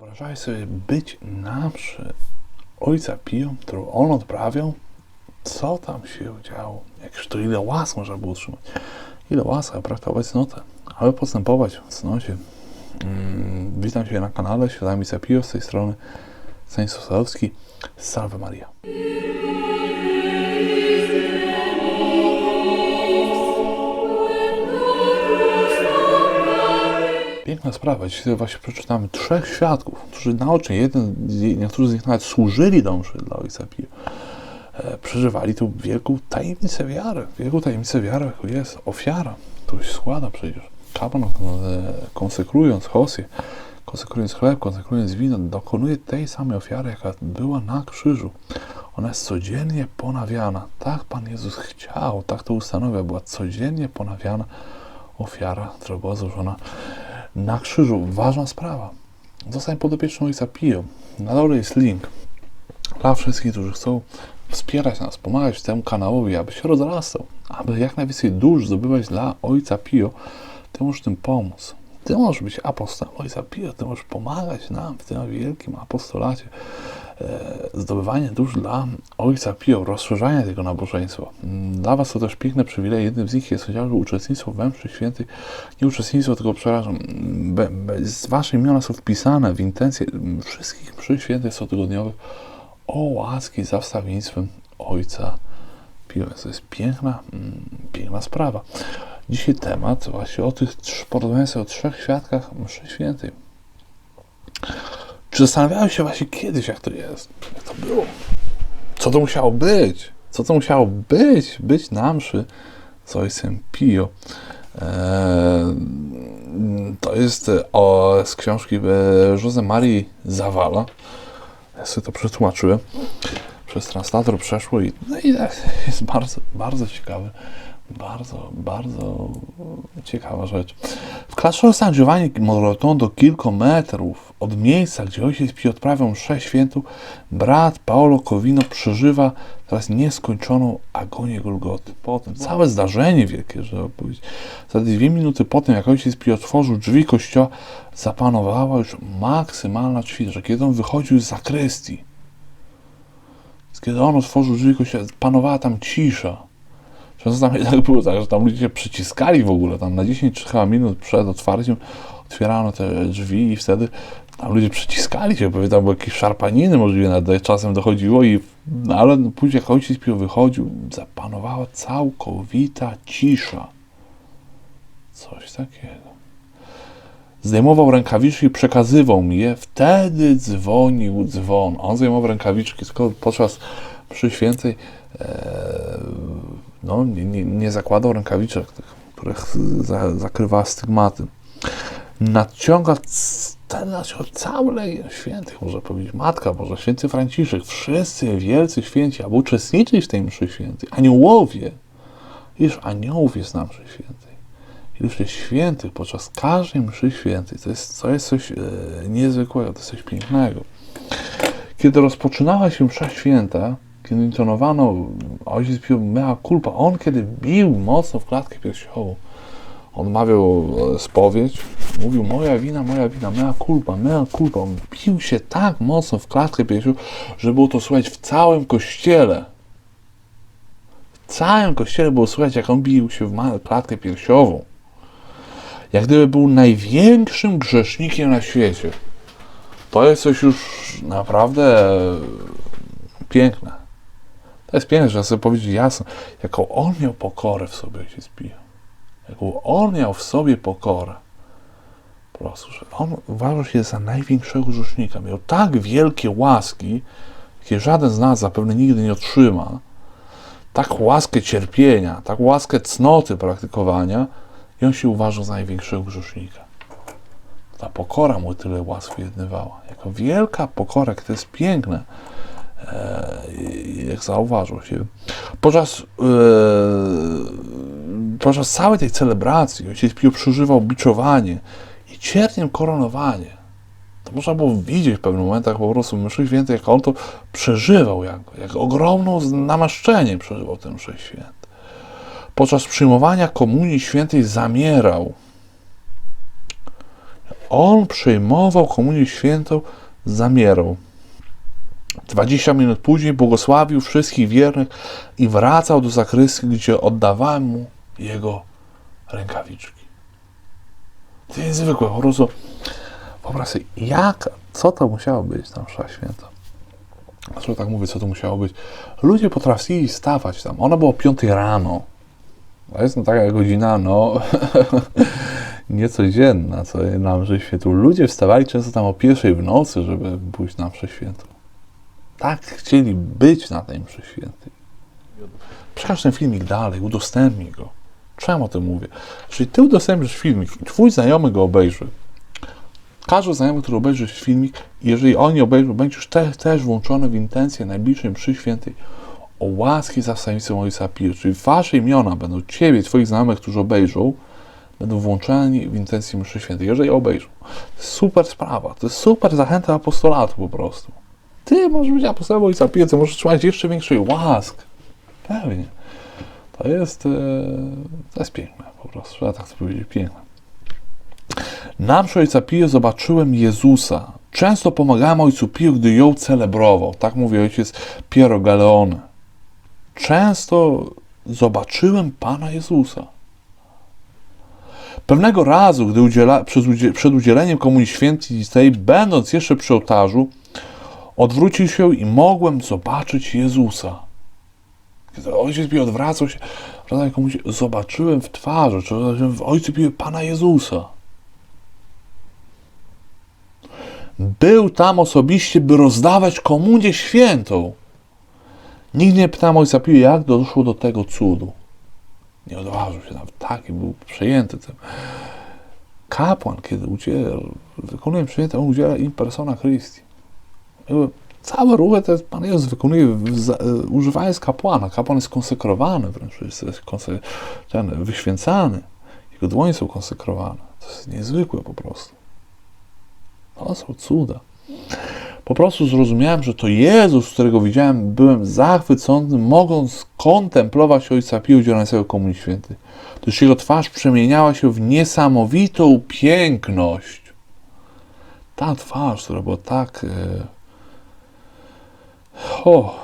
Wyobrażałeś sobie być na mszy Ojca Pio, którą on odprawiał? Co tam się działo? Jakż to ile łask można było utrzymać? Ile łask, a praktykować cnotę, aby postępować w cnocie. Mm, witam Cię na kanale Świadami Pio, z tej strony Stanisław Sadowski. Salve Maria. Piękna sprawa. Dzisiaj właśnie przeczytamy trzech świadków, którzy naocznie, jeden, niektórzy z nich nawet służyli do mszy dla Ojca Pio. E, przeżywali tą wielką tajemnicę wiary. Wielką tajemnicę wiary, jaką jest ofiara. To się składa przecież. Kapłan, e, konsekrując hosję, konsekrując chleb, konsekrując wino, dokonuje tej samej ofiary, jaka była na krzyżu. Ona jest codziennie ponawiana. Tak Pan Jezus chciał, tak to ustanawia. Była codziennie ponawiana ofiara, która była złożona na krzyżu. Ważna sprawa. Zostań podopieczną Ojca Pio. Na dole jest link dla wszystkich, którzy chcą wspierać nas, pomagać temu kanałowi, aby się rozrastał, aby jak najwięcej dusz zdobywać dla Ojca Pio, Ty możesz tym pomóc. Ty możesz być apostołem Ojca Pio, Ty możesz pomagać nam w tym wielkim apostolacie, e, zdobywanie dusz dla Ojca Pio, rozszerzanie tego nabożeństwa. Dla Was to też piękne przywileje. Jednym z nich jest chociażby uczestnictwo we mszy świętej. Nie uczestnictwo, tylko przepraszam, be, be, z Wasze imiona są wpisane w intencje wszystkich mszy świętych cotygodniowych o łaski za wstawiennictwem Ojca Pio. To jest piękna, mm, piękna sprawa. Dzisiaj temat właśnie o tych trz- podobieństwach, o trzech świadkach mszy świętej. Czy zastanawiałeś się właśnie kiedyś, jak to jest? Jak to było? Co to musiało być? Co to musiało być? Być na mszy z Ojcem Pio. Eee, to jest o, z książki Jose Marii Zawala. Ja sobie to przetłumaczyłem. Przez translator przeszło i, no i jest bardzo, bardzo ciekawe. Bardzo, bardzo ciekawa rzecz. W klasztorze San Giovanni Morotondo, kilka metrów od miejsca, gdzie ojciec Pio odprawiał mszę świętą, brat Paolo Covino przeżywa teraz nieskończoną agonię Golgoty. Potem całe zdarzenie wielkie, żeby powiedzieć. Za dwie minuty po tym, jak ojciec Pio otworzył drzwi kościoła, zapanowała już maksymalna ćwicza. Kiedy on wychodził z zakrystii, kiedy on otworzył drzwi kościoła, panowała tam cisza. Często tam jednak było tak, że tam ludzie się przyciskali w ogóle, tam na 10 chyba minut przed otwarciem otwierano te drzwi i wtedy tam ludzie przyciskali się, bo były jakieś szarpaniny możliwe, nawet czasem dochodziło i, no ale później jak ojciec Pio wychodził, zapanowała całkowita cisza. Coś takiego. Zdejmował rękawiczki i przekazywał mi je, wtedy dzwonił dzwon. On zdejmował rękawiczki, tylko podczas mszy świętej e, no, nie, nie, nie zakładał rękawiczek, których za, zakrywa stygmaty. Nadciąga ten nadciąga cały legion świętych, może powiedzieć Matka Boża, święty Franciszek, wszyscy wielcy święci, aby uczestniczyli w tej mszy świętej. Aniołowie, iż aniołów jest na mszy świętej. Iluż jest świętych podczas każdej mszy świętej. To jest, to jest coś e, niezwykłego, to jest coś pięknego. Kiedy rozpoczynała się msza święta, kiedy intonowano ojciec Pio mea culpa, on kiedy bił mocno w klatkę piersiową, on mawiał e, spowiedź, mówił moja wina, moja wina, mea culpa, mea culpa. On bił się tak mocno w klatkę piersiową, że było to słychać w całym kościele. W całym kościele było słychać, jak on bił się w klatkę piersiową. Jak gdyby był największym grzesznikiem na świecie. To jest coś już naprawdę piękne. To jest piękne, że sobie powiedzieć jasno, jaką on miał pokorę w sobie, ojciec Pio. Jaką on miał w sobie pokorę. Po prostu, że on uważał się za największego grzesznika. Miał tak wielkie łaski, jakie żaden z nas zapewne nigdy nie otrzyma. Tak łaskę cierpienia, tak łaskę cnoty praktykowania i on się uważał za największego grzesznika. Ta pokora mu tyle łask wyjednywała. Jako wielka pokora, to jest piękne, jak zauważył się. Podczas, e, podczas całej tej celebracji ojciec Pio przeżywał biczowanie i cierniem koronowanie. To można było widzieć w pewnych momentach po prostu mszy świętej, jak on to przeżywał, jak, jak ogromną namaszczenie przeżywał ten mszy święty. Podczas przyjmowania komunii świętej zamierał. on przejmował komunię świętą za mierą. 20 minut później błogosławił wszystkich wiernych i wracał do zakrystii, gdzie oddawałem mu jego rękawiczki. To jest zwykłe, po prostu wyobraź sobie, jak, co to musiało być tam msza święta. Dlaczego tak mówię, co to musiało być? Ludzie potrafili stawać tam. Ona była o 5 rano. To jest no taka godzina, no, niecodzienna, co na mszę świętą. Ludzie wstawali często tam o pierwszej w nocy, żeby pójść na mszę świętą. Tak chcieli być na tej mszy świętej. Przekaż ten filmik dalej, udostępnij go. Czemu o tym mówię? Jeżeli ty udostępnisz filmik twój znajomy go obejrzy, każdy znajomy, który obejrzy filmik, jeżeli oni obejrzą, będziesz te, też włączony w intencję najbliższej mszy świętej o łaski za wstawiennicą Ojca Pio, czyli wasze imiona będą ciebie, twoich znajomych, którzy obejrzą, będą włączeni w intencję mszy świętej, jeżeli obejrzą. Super sprawa, to jest super zachęta apostolatu po prostu. Ty możesz być apostołem Ojca Pio, ty możesz trzymać jeszcze większej łask. Pewnie. To jest, e, to jest piękne po prostu, trzeba tak to powiedzieć, piękne. Na mszy Ojca Pio zobaczyłem Jezusa. Często pomagałem Ojcu Pio, gdy ją celebrował. Tak mówi ojciec Piero Galeone. Często zobaczyłem Pana Jezusa. Pewnego razu, gdy udziela, przed udzieleniem Komunii Świętej, będąc jeszcze przy ołtarzu, odwrócił się i mogłem zobaczyć Jezusa. Kiedy ojciec Pio odwracał się, komuś, zobaczyłem w twarzy, czy w Ojcu Pio Pana Jezusa. Był tam osobiście, by rozdawać komunię świętą. Nigdy nie pytałem ojca Pio, jak doszło do tego cudu. Nie odważył się nawet taki, był przejęty tym. Kapłan, kiedy udziela, wykonuje przyjęte, on udziela im persona Christi. Całe ruchy jest, Pan Jezus wykonuje e, używając kapłana. Kapłan jest konsekrowany wręcz, jest, ten, wyświęcany. Jego dłonie są konsekrowane. To jest niezwykłe po prostu. To są cuda. Po prostu zrozumiałem, że to Jezus, którego widziałem, byłem zachwycony, mogąc kontemplować Ojca Pio udzielającego Komunii Świętej. Gdyż jego twarz przemieniała się w niesamowitą piękność. Ta twarz, która była tak, e, o,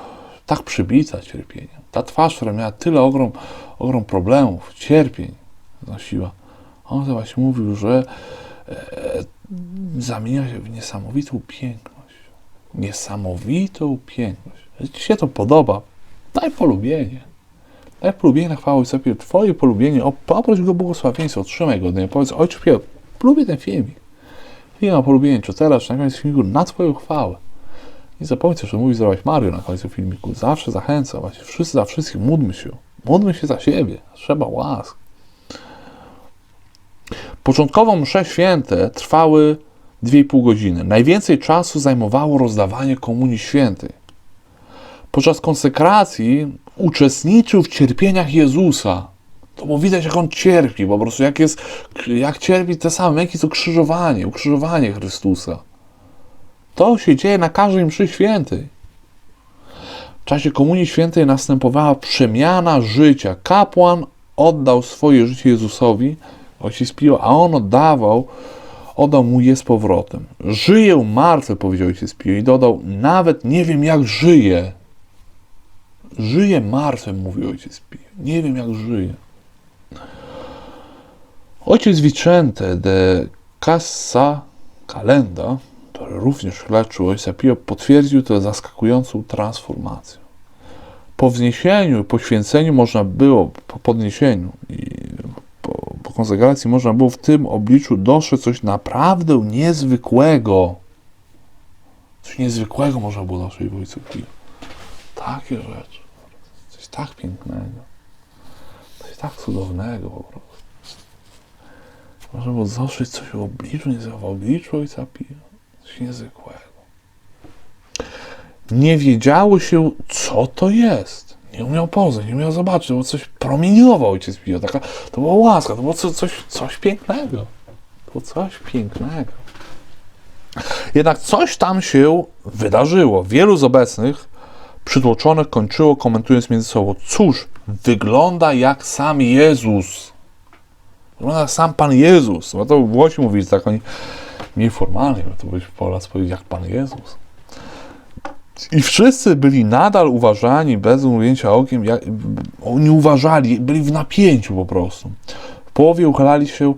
tak przybita cierpieniem. Ta twarz, która miała tyle ogrom, ogrom problemów, cierpień nosiła. On to właśnie mówił, że e, zamienia się w niesamowitą piękność. Niesamowitą piękność. Ci się to podoba, daj polubienie. Daj polubienie na chwałę Pio. Twoje polubienie, o, poproś go błogosławieństwo, otrzymaj go niego. Powiedz, Ojcze Pio, lubię ten filmik. Film na polubienie, czy teraz, czy na koniec filmiku, na Twoją chwałę. Nie zapomnij też, że mówi zdrować Mario na końcu filmiku. Zawsze zachęcam, właśnie wszyscy za wszystkich, módlmy się. Módlmy się za siebie. Trzeba łask. Początkowo msze święte trwały 2,5 godziny. Najwięcej czasu zajmowało rozdawanie komunii świętej. Podczas konsekracji uczestniczył w cierpieniach Jezusa. To było widać, jak on cierpi, po prostu jak jest, jak cierpi te same męki, co krzyżowanie, ukrzyżowanie Chrystusa. To się dzieje na każdej mszy świętej. W czasie Komunii Świętej następowała przemiana życia. Kapłan oddał swoje życie Jezusowi, ojciec Pio, a on oddawał, oddał mu je z powrotem. Żyję martwy, powiedział ojciec Pio i dodał, nawet nie wiem jak żyję. Żyję martwym, mówił ojciec Pio. Nie wiem jak żyję. Ojciec Vicente de Cassa Calenda, również leczył ojca Pio, potwierdził tę zaskakującą transformację. Po wzniesieniu i poświęceniu można było, po podniesieniu i po, po konsekracji można było w tym obliczu dostrzec coś naprawdę niezwykłego. Coś niezwykłego można było dostrzec w ojcu Pio. Takie rzeczy. Coś tak pięknego. Coś tak cudownego po prostu. Można było dostrzec coś w obliczu, nie w obliczu ojca Pio. Coś niezwykłego. Nie wiedziało się, co to jest. Nie umiał poznać, nie umiał zobaczyć. Było coś promieniowo ojciec Pio. Taka, to była łaska, to było co, coś, coś pięknego. To było coś pięknego. Jednak coś tam się wydarzyło. Wielu z obecnych przytłoczonych kończyło komentując między sobą. Cóż, wygląda jak sam Jezus. Wygląda jak sam Pan Jezus. Bo to Włosi mówili tak, oni mniej formalnie, to byś po raz powiedzieć jak Pan Jezus. I wszyscy byli nadal uważani bez umówienia okiem, jak, oni uważali, byli w napięciu po prostu. W połowie uchylali się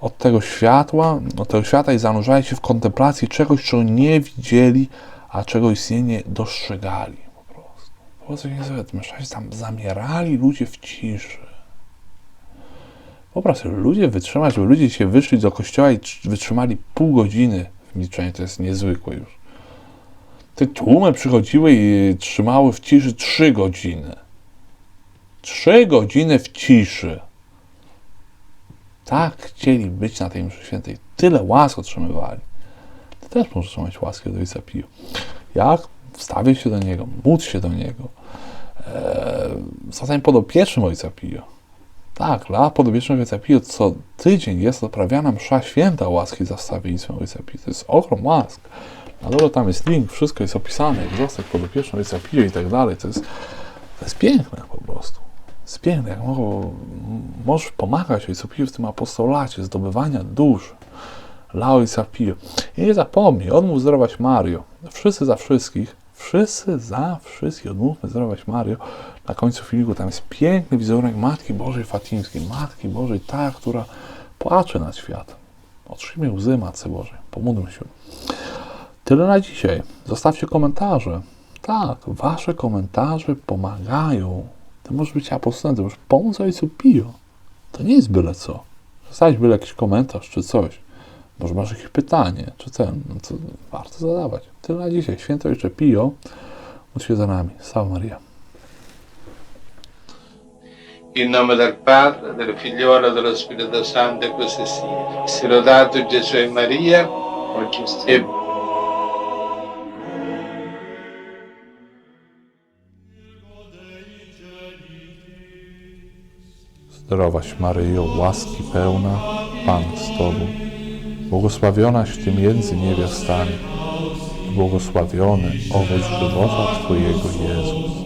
od tego światła, od tego świata i zanurzali się w kontemplacji czegoś, czego nie widzieli, a czego istnienie dostrzegali po prostu. Po prostu nie sobie tam zamierali ludzie w ciszy. Po prostu ludzie wytrzymać, bo ludzie się wyszli do kościoła i tr- wytrzymali pół godziny w milczeniu, to jest niezwykłe już. Te tłumy przychodziły i trzymały w ciszy trzy godziny. Trzy godziny w ciszy. Tak chcieli być na tej mszy świętej. Tyle łask otrzymywali. Ty też możesz otrzymać łaskę od Ojca Pio. Jak? Wstawię się do Niego, módl się do Niego. Eee, zostań podopiecznym Ojca Pio. Tak, dla podopiecznego Ojca Pio co tydzień jest odprawiana msza święta łaski za wstawiennictwem Pio. To jest ogrom łask. Na dole tam jest link, wszystko jest opisane, jak zostać podopiecznym Ojca Pio i tak dalej. To jest, to jest piękne po prostu. Jest piękne, jak mogą, możesz pomagać Pio w tym apostolacie zdobywania dusz dla Ojca Pio. I nie zapomnij, odmów zdrować Mario. Wszyscy za wszystkich, wszyscy za wszystkich, odmówmy zdrować Mario. Na końcu filmiku tam jest piękny wizerunek Matki Bożej Fatimskiej. Matki Bożej, ta, która płacze nad światem. Otrzymie łzy Matce Bożej. Pomódlmy się. Tyle na dzisiaj. Zostawcie komentarze. Tak, wasze komentarze pomagają. Ty możesz być apostołem, ty możesz pomóc Ojcu Pio. To nie jest byle co. Zostawić byle jakiś komentarz czy coś. Może masz jakieś pytanie, czy ten, no to warto zadawać. Tyle na dzisiaj. Święto Ojcze Pio, módl się za nami. Salve Maria. In nome del Padre, del Figliolo e dello Spirito Santo, e così sia. Si lodato Gesù e Maria, oggi e Zdrowaś Maryjo, łaski pełna, Pan z Tobą, błogosławionaś Ty między niewiastami, błogosławiony owoc żywota Twojego Jezus.